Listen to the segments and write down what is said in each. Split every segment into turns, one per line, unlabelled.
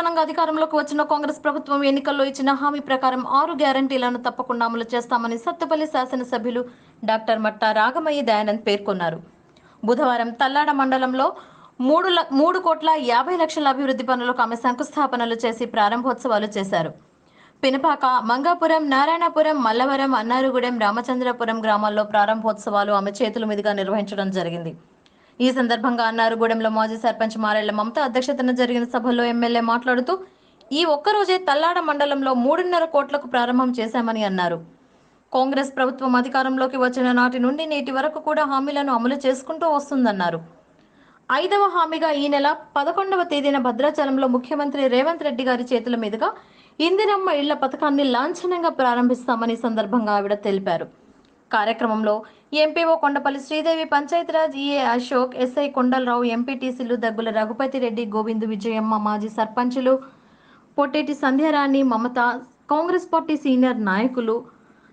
అధికారంలోకి వచ్చిన కాంగ్రెస్ ప్రభుత్వం ఎన్నికల్లో ఇచ్చిన హామీ ప్రకారం ఆరు గ్యారంటీలను తప్పకుండా అమలు చేస్తామని సత్తుపల్లి శాసనసభ్యులు డాక్టర్ మట్టా రాగమయ్య దయానంద్ పేర్కొన్నారు. బుధవారం తల్లాడ మండలంలో మూడు ల- మూడు కోట్ల యాభై లక్షల అభివృద్ధి పనులకు ఆమె శంకుస్థాపనలు చేసి ప్రారంభోత్సవాలు చేశారు. పినపాక మంగాపురం నారాయణపురం మల్లవరం అన్నారుగూడెం రామచంద్రపురం గ్రామాల్లో ప్రారంభోత్సవాలు ఆమె చేతుల మీదుగా నిర్వహించడం జరిగింది. ఈ సందర్భంగా అన్నారుగూడెంలో మాజీ సర్పంచ్ మారెళ్ళ మమత అధ్యక్షతన జరిగిన సభలో ఎమ్మెల్యే మాట్లాడుతూ ఈ ఒక్కరోజే తల్లాడ మండలంలో మూడున్నర కోట్లకు ప్రారంభం చేశామని అన్నారు. కాంగ్రెస్ ప్రభుత్వం అధికారంలోకి వచ్చిన నాటి నుండి నేటి వరకు కూడా హామీలను అమలు చేసుకుంటూ వస్తుందన్నారు. ఐదవ హామీగా ఈ నెల పదకొండవ తేదీన భద్రాచలంలో ముఖ్యమంత్రి రేవంత్ రెడ్డి గారి చేతుల మీదుగా ఇందిరమ్మ ఇళ్ళ పథకాన్ని లాంఛనంగా ప్రారంభిస్తామని ఈ సందర్భంగా ఆవిడ తెలిపారు. కార్యక్రమంలో MPO Kondapalli Sridevi Panchayati Raj EA Ashok SI Kondalarao ఎంపీటీసీలు దగ్గుల రఘుపతి రెడ్డి గోవిందు విజయమ్మ మాజీ సర్పంచులు పొట్టేటి సంధ్యారాణి మమత కాంగ్రెస్ పార్టీ సీనియర్ నాయకులు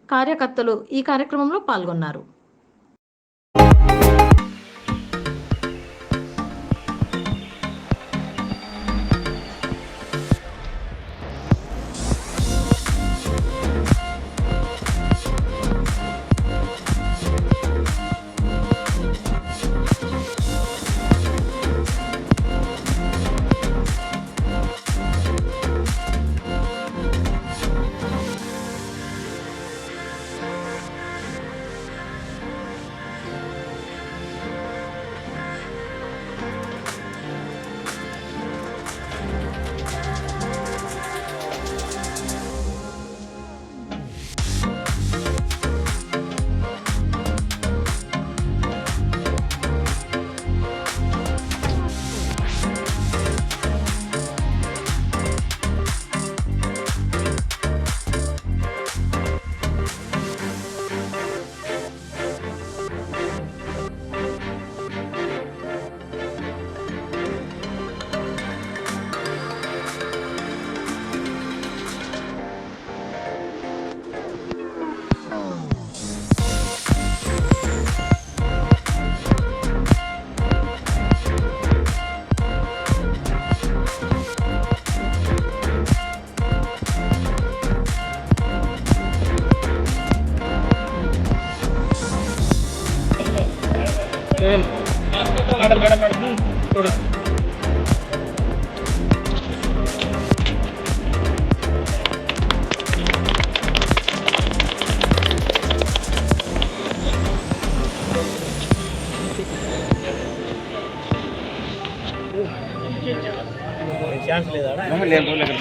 కార్యకర్తలు ఈ కార్యక్రమంలో పాల్గొన్నారు.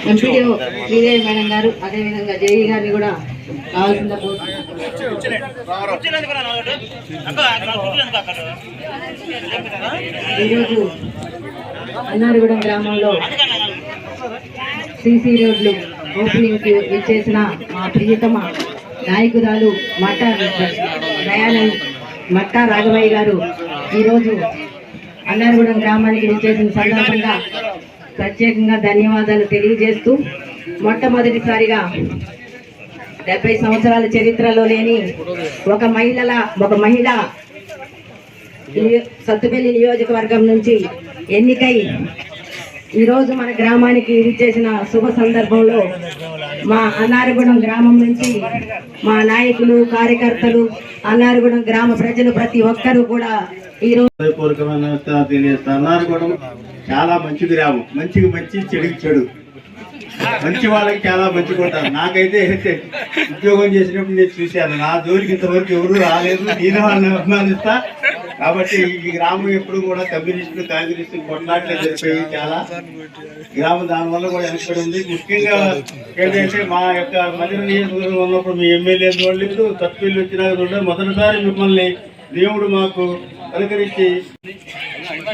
ఎంపీడీఓ శ్రీదేవి మేడం గారు అదేవిధంగా జేఈ గారిని కూడా కావాల్సిన ఈరోజు అన్నారగూడెం గ్రామంలో సీసీ రోడ్లు ఓపెనింగ్ ఇచ్చేసిన మా ప్రియతమ నాయకురాలు మట్ట దయానంద్ మట్టా రాఘవయ్య గారు ఈరోజు అన్నారగూడెం గ్రామానికి ఇచ్చేసిన సందర్భంగా ప్రత్యేకంగా ధన్యవాదాలు తెలియజేస్తూ మొట్టమొదటిసారిగా డెబ్బై సంవత్సరాల చరిత్రలో లేని ఒక మహిళల ఒక మహిళ సత్తుపల్లి నియోజకవర్గం నుంచి ఎన్నికై ఈరోజు మన గ్రామానికి ఇచ్చేసిన శుభ సందర్భంలో మా అన్నారగూడెం గ్రామం నుంచి మా నాయకులు కార్యకర్తలు అన్నారగూడెం గ్రామ ప్రజలు ప్రతి ఒక్కరూ కూడా
హృదయపూర్వకమైన తెలియజేస్తున్నారు కూడా చాలా మంచిది గ్రామం మంచికి మంచి చెడుకి చెడు. మంచి వాళ్ళకి చాలా మంచి కొంటారు నాకైతే ఉద్యోగం చేసినప్పుడు నేను చూశాను. నా జోలికి ఇంతవరకు ఎవరు రాలేదు. నేను వాళ్ళని అభిమానిస్తా. కాబట్టి ఈ గ్రామం ఎప్పుడు కూడా కమ్యూనిస్టులు కాంగ్రెస్ కొట్లాట్లు జరిపాయి చాలా. గ్రామం దానివల్ల కూడా వెనకబడి ఉంది. ముఖ్యంగా ఏంటంటే మా యొక్క మధ్య నియోజకవర్గం ఉన్నప్పుడు మీ ఎమ్మెల్యే వాళ్ళు తప్పిల్లు వచ్చినా కూడా మొదటిసారి మిమ్మల్ని దేవుడు మాకు అనుకరించి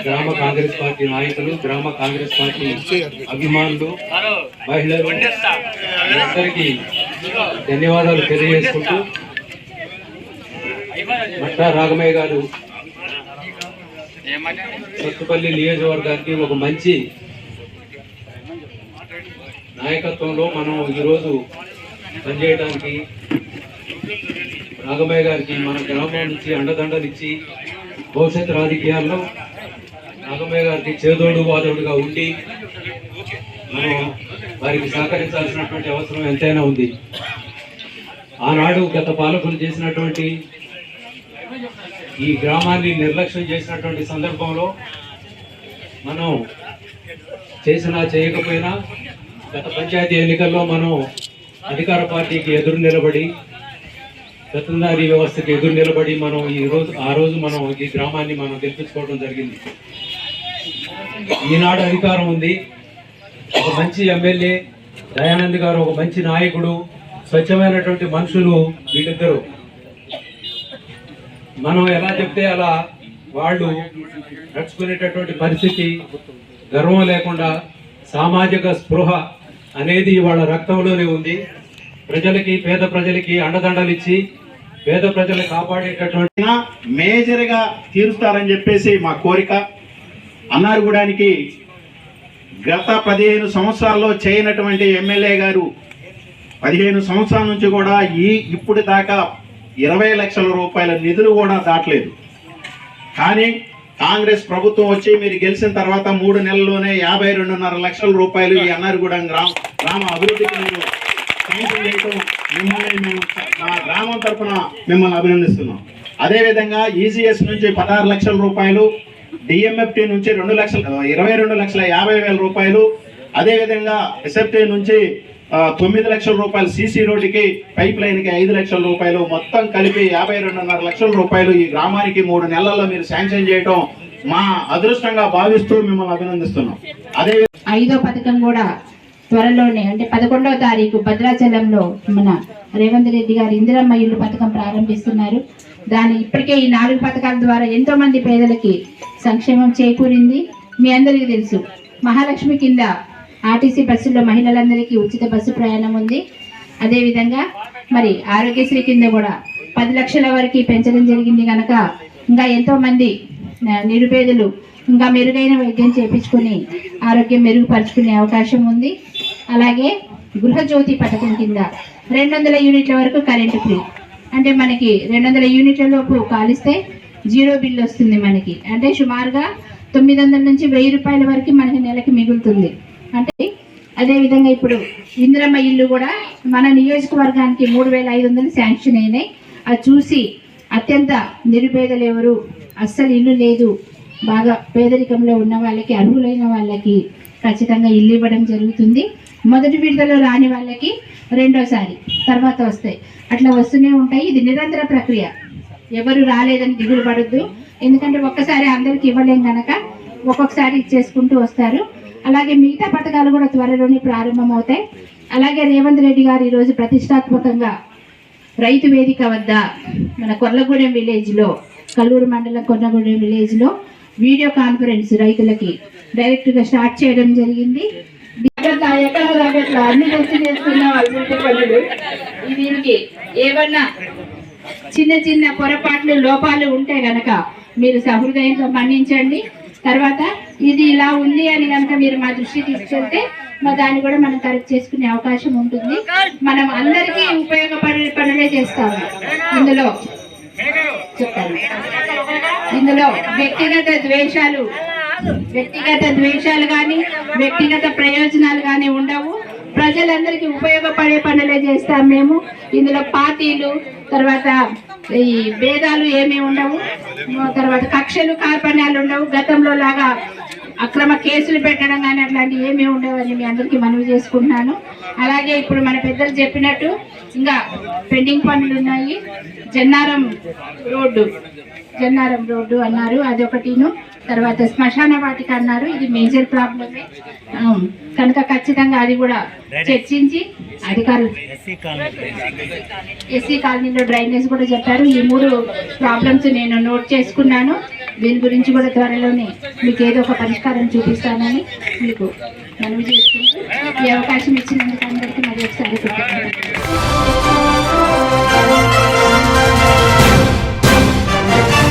గ్రామ కాంగ్రెస్ పార్టీ నాయకులు గ్రామ కాంగ్రెస్ పార్టీ అభిమానులు మహిళలు అందరికీ ధన్యవాదాలు తెలియజేసుకుంటూ మట్టా రాఘమయ్య గారు సత్తుపల్లి నియోజకవర్గానికి ఒక మంచి నాయకత్వంలో మనం ఈరోజు పనిచేయడానికి రాఘమయ్య గారికి మన గ్రామం నుంచి అండదండలిచ్చి భవిష్యత్ రాజకీయాల్లో రాఘమయ్య గారికి చేదోడు వాదోడుగా ఉండి మనం వారికి సహకరించాల్సినటువంటి అవసరం ఎంతైనా ఉంది. ఆనాడు గత పాలకులు చేసినటువంటి ఈ గ్రామాన్ని నిర్లక్ష్యం చేసినటువంటి సందర్భంలో మనం చేసినా చేయకపోయినా గత పంచాయతీ ఎన్నికల్లో మనం అధికార పార్టీకి ఎదురు నిలబడి వెటనరీ వ్యవస్థకి ఎదురు నిలబడి మనం ఈ రోజు ఆ రోజు మనం ఈ గ్రామాన్ని మనం గెలిపించుకోవడం జరిగింది. ఈనాడు అధికారం ఉంది. ఒక మంచి ఎమ్మెల్యే దయానంద్ గారు ఒక మంచి నాయకుడు స్వచ్ఛమైనటువంటి మనుషులు వీళ్ళిద్దరు. మనం ఎలా చెప్తే అలా వాళ్ళు నడుచుకునేటటువంటి పరిస్థితి గర్వం లేకుండా సామాజిక స్పృహ అనేది వాళ్ళ రక్తంలోనే ఉంది. ప్రజలకి పేద ప్రజలకి అండదండలిచ్చి పేద ప్రజలు కాపాడేటటువంటి
మేజర్గా తీరుస్తారని చెప్పేసి మా కోరిక. అన్నారగూడానికి గత పదిహేను సంవత్సరాల్లో చేయనటువంటి ఎమ్మెల్యే గారు పదిహేను సంవత్సరాల నుంచి కూడా ఈ ఇప్పుడు దాకా ఇరవై లక్షల రూపాయల నిధులు కూడా దాటలేదు. కానీ కాంగ్రెస్ ప్రభుత్వం వచ్చి మీరు గెలిచిన తర్వాత మూడు నెలల్లోనే యాభై రెండున్నర లక్షల రూపాయలు ఈ అన్నారగూడెం గ్రామ గ్రామ అభివృద్ధికి మీరు చేయటం మిమ్మల్ని మేము మా గ్రామం తరఫున మిమ్మల్ని అభినందిస్తున్నాం. అదేవిధంగా ఈజీఎస్ నుంచి పదహారు లక్షల రూపాయలు డిఎంఎఫ్టీ నుంచి రెండు లక్షల ఇరవై రెండు లక్షల యాభై వేల రూపాయలు అదేవిధంగా ఎస్ఎఫ్టీ నుంచి తొమ్మిది లక్షల రూపాయలు సీసీ రోడ్డుకి పైప్ లైన్కి ఐదు లక్షల రూపాయలు మొత్తం కలిపి యాభై రెండున్నర లక్షల రూపాయలు ఈ గ్రామానికి మూడు నెలల్లో మీరు శాంక్షన్ చేయటం మా అదృష్టంగా భావిస్తూ మిమ్మల్ని అభినందిస్తున్నాం. అదే
ఐదో పథకం కూడా త్వరలోనే అంటే పదకొండవ తారీఖు భద్రాచలంలో మన రేవంత్ రెడ్డి గారు ఇందిరమ్మ ఇల్లు పథకం ప్రారంభిస్తున్నారు. దాని ఇప్పటికే ఈ నాలుగు పథకాల ద్వారా ఎంతో మంది పేదలకి సంక్షేమం చేకూరింది. మీ అందరికీ తెలుసు మహాలక్ష్మి కింద ఆర్టీసీ బస్సుల్లో మహిళలందరికీ ఉచిత బస్సు ప్రయాణం ఉంది. అదేవిధంగా మరి ఆరోగ్యశ్రీ కింద కూడా పది లక్షల వరకు పెంచడం జరిగింది కనుక ఇంకా ఎంతో మంది నిరుపేదలు ఇంకా మెరుగైన వైద్యం చేపించుకొని ఆరోగ్యం మెరుగుపరుచుకునే అవకాశం ఉంది. అలాగే గృహజ్యోతి పథకం కింద రెండు వందల యూనిట్ల వరకు కరెంటు ఫ్రీ. అంటే మనకి రెండు వందల యూనిట్ల లోపు కాలిస్తే జీరో బిల్ వస్తుంది మనకి. అంటే సుమారుగా తొమ్మిది వందల నుంచి వెయ్యి రూపాయల వరకు మనకి నెలకి మిగులుతుంది. అంటే అదేవిధంగా ఇప్పుడు ఇందిరమ్మ ఇల్లు కూడా మన నియోజకవర్గానికి మూడు వేల ఐదు వందలు శాంక్షన్ అయినాయి. అది చూసి అత్యంత నిరుపేదలు ఎవరు? అస్సలు ఇల్లు లేదు. బాగా పేదరికంలో ఉన్న వాళ్ళకి అర్హులైన వాళ్ళకి ఖచ్చితంగా ఇల్లు ఇవ్వడం జరుగుతుంది. మొదటి విడతలో రాని వాళ్ళకి రెండోసారి తర్వాత వస్తాయి. అట్లా వస్తూనే ఉంటాయి. ఇది నిరంతర ప్రక్రియ. ఎవరు రాలేదని దిగులు పడద్దు. ఎందుకంటే ఒక్కసారి అందరికి ఇవ్వలేం కనుక ఒక్కొక్కసారి ఇచ్చేసుకుంటూ వస్తారు. అలాగే మిగతా పథకాలు కూడా త్వరలోనే ప్రారంభమవుతాయి. అలాగే రేవంత్ రెడ్డి గారు ఈరోజు ప్రతిష్టాత్మకంగా రైతు వేదిక వద్ద మన కొర్లగూడెం విలేజ్లో కల్లూరు మండలం కొర్లగూడెం విలేజ్లో వీడియో కాన్ఫరెన్స్ రైతులకి డైరెక్ట్గా స్టార్ట్ చేయడం జరిగింది. ఎక్కడ అన్ని తెచ్చి చేస్తున్నాం అభివృద్ధి పనులు దీనికి ఏమన్నా చిన్న చిన్న పొరపాట్లు లోపాలు ఉంటే గనక మీరు సహృదయంతో మన్నించండి. తర్వాత ఇది ఇలా ఉంది అని కనుక మీరు మా దృష్టి తీసుకెళ్తే మా దాన్ని కూడా మనం కరెక్ట్ చేసుకునే అవకాశం ఉంటుంది. మనం అందరికీ ఉపయోగపడే పనులే చేస్తాము. ఇందులో ఇందులో వ్యక్తిగత ద్వేషాలు వ్యక్తిగత ద్వేషాలు కానీ వ్యక్తిగత ప్రయోజనాలు కానీ ఉండవు. ప్రజలందరికీ ఉపయోగపడే పనులే చేస్తాం మేము. ఇందులో పార్టీలు తర్వాత ఈ భేదాలు ఏమీ ఉండవు. తర్వాత కక్షలు కార్పణ్యాలు ఉండవు. గతంలో లాగా అక్రమ కేసులు పెట్టడం కానీ అట్లాంటివి ఏమీ ఉండవని మీ అందరికీ మనవి చేసుకుంటున్నాను. అలాగే ఇప్పుడు మన పెద్దలు చెప్పినట్టు ఇంకా పెండింగ్ పనులు ఉన్నాయి. జన్నారం రోడ్డు జన్నారం రోడ్డు అన్నారు. అదొకటిను తర్వాత శ్మశాన వాటిక అన్నారు. ఇది మేజర్ ప్రాబ్లమే. కనుక ఖచ్చితంగా అది కూడా చర్చించి అధికారులు ఎస్సీ కాలనీలో డ్రైనేజ్ కూడా చెప్పారు. ఈ మూడు ప్రాబ్లమ్స్ నేను నోట్ చేసుకున్నాను. దీని గురించి కూడా త్వరలోనే మీకు ఏదో ఒక పరిష్కారం చూపిస్తానని మీకు మనవి చేసుకుంటూ ఈ అవకాశం ఇచ్చినందుకు అందరికీ మరి ఒకసారి